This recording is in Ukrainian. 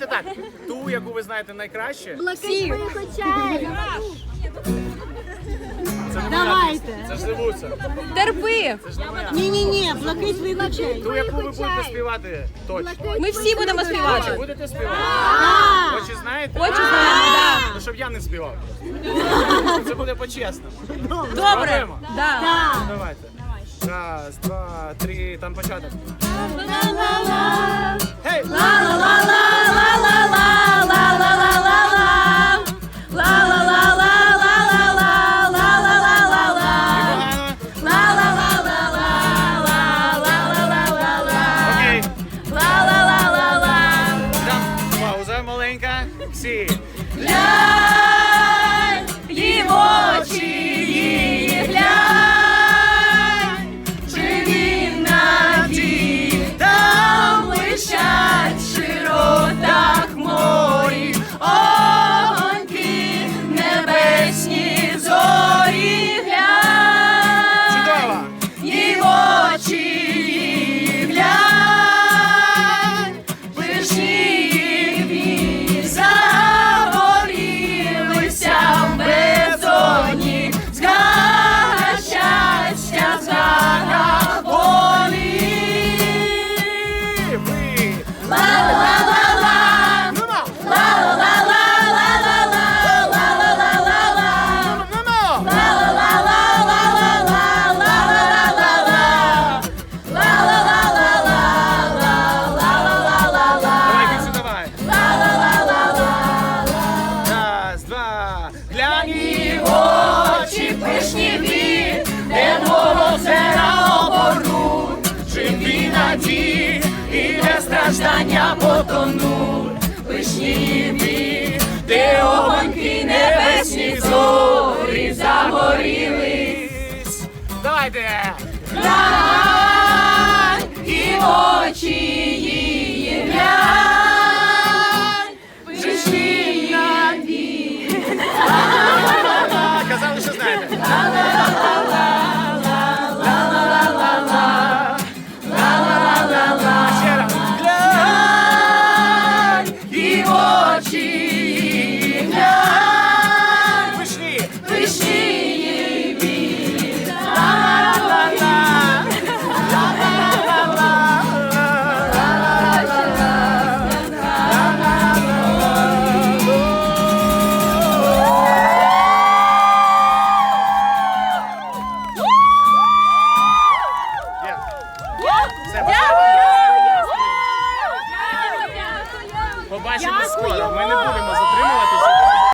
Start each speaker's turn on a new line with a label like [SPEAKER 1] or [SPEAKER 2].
[SPEAKER 1] Давайте так, ту, яку ви знаєте найкраще,
[SPEAKER 2] Блакить моїх очей.
[SPEAKER 1] це не
[SPEAKER 3] Давайте.
[SPEAKER 1] Це ж не Вуса.
[SPEAKER 4] Терпи!
[SPEAKER 1] Це ж не моя.
[SPEAKER 3] Ні, ні, ні, блакить своїх очей.
[SPEAKER 1] Ту, яку ви будете співати, точно.
[SPEAKER 4] Ми всі будемо
[SPEAKER 1] Очі
[SPEAKER 4] співати.
[SPEAKER 1] будете співати? Очі знаєте?
[SPEAKER 4] Очі знаємо, да.
[SPEAKER 1] Ну, щоб я не співав. Це буде по-чесному.
[SPEAKER 4] Добре.
[SPEAKER 1] Спробуємо?
[SPEAKER 4] Да.
[SPEAKER 1] Давайте. Раз, два, три, там початок. Гей! Тихенько, всі.
[SPEAKER 4] Глянь, їм очі.
[SPEAKER 1] Два. Глянь.
[SPEAKER 4] І очі пишні від, де озера оборуть, живі надії і де страждання потонуть, пишні від, де огоньки небесні зорі загорілись.
[SPEAKER 1] Давайте.
[SPEAKER 4] Глянь,
[SPEAKER 1] скоро. Ми не будемо затримувати.